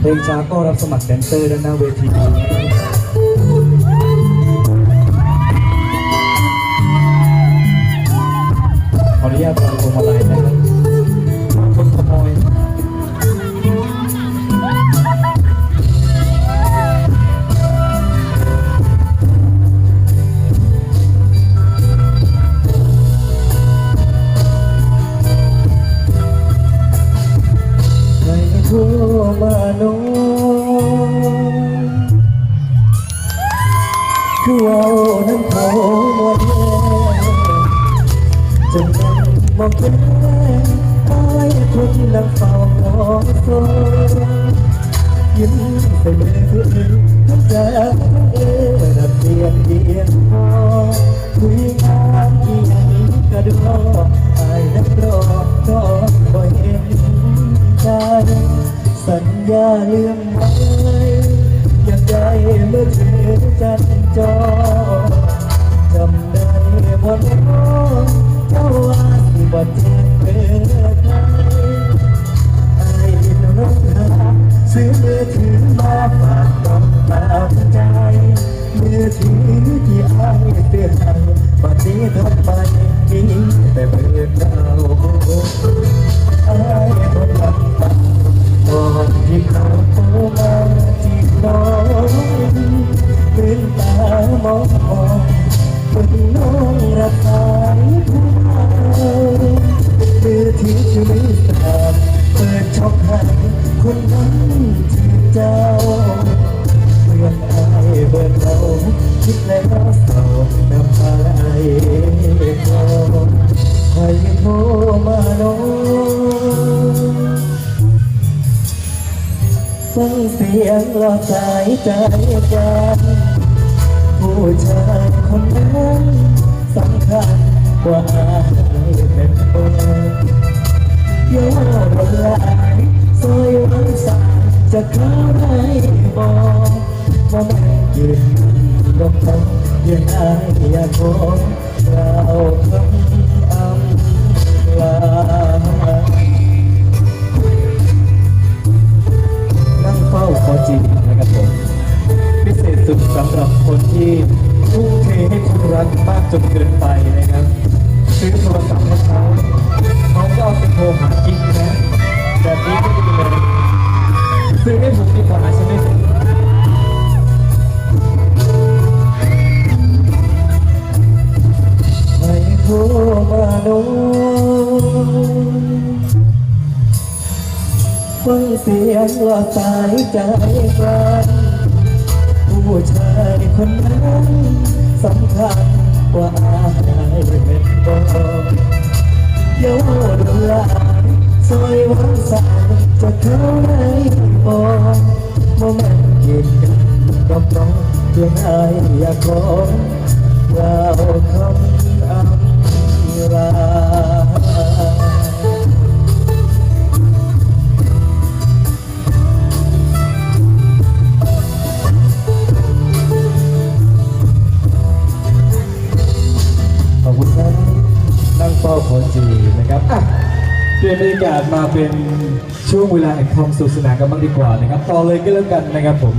เพลงช้าก็รับสมัครแดนเซอร์ด้านหน้าเวที มาโนคือเอาน้ำเขาหมดแล้วจนมันมองเป็ เลื่อมไว้อยากได้เมื่อถือจันจอจำได้บ่น้องเจ้าว่าสิบ่เจ็บเกิน มองมองคนน้องรับสายผู้มามือที่ช่วยสานเปิดช่องให้คนนั้นจีบเจ้าเพื่อนอายเบิดเราคิดแล้วเศร้าน้ำตาไหลคลอให้โทรมาน้องฟังเสียงรอสายใจกัน ผู้ชายคนนั้นสำคัญกว่าอายเป็นเบอร์โยนหลายซอยวันสายจะเข้าได้บอกว่าไม่ยืนดอกทำยังอายอยากขอเราคำ รักมากจนเกินไปนะครับ ซื้อโทรศัพท์ให้เขาเขาก็เอาไปโทรหากิ๊กนะแบบนี้ก็ดีเลยซื้อให้ผมดีกว่าใช่ไหมไม่โทรมาโน้ฟังเสียงว่าสายใจกลางผู้ชายคนนั้น สำคัญกว่าอายเป็นบอโยนลายซอยวันสายจะเข้าในบอกโมเมนต์กินกันกับน้องเพียงอายอยากขอเราคำ เปลี่ยนบรรยากาศมาเป็นช่วงเวลาแห่งความสุขสนานกันบ้างดีกว่านะครับ ต่อเลยก็แล้วกันนะครับผม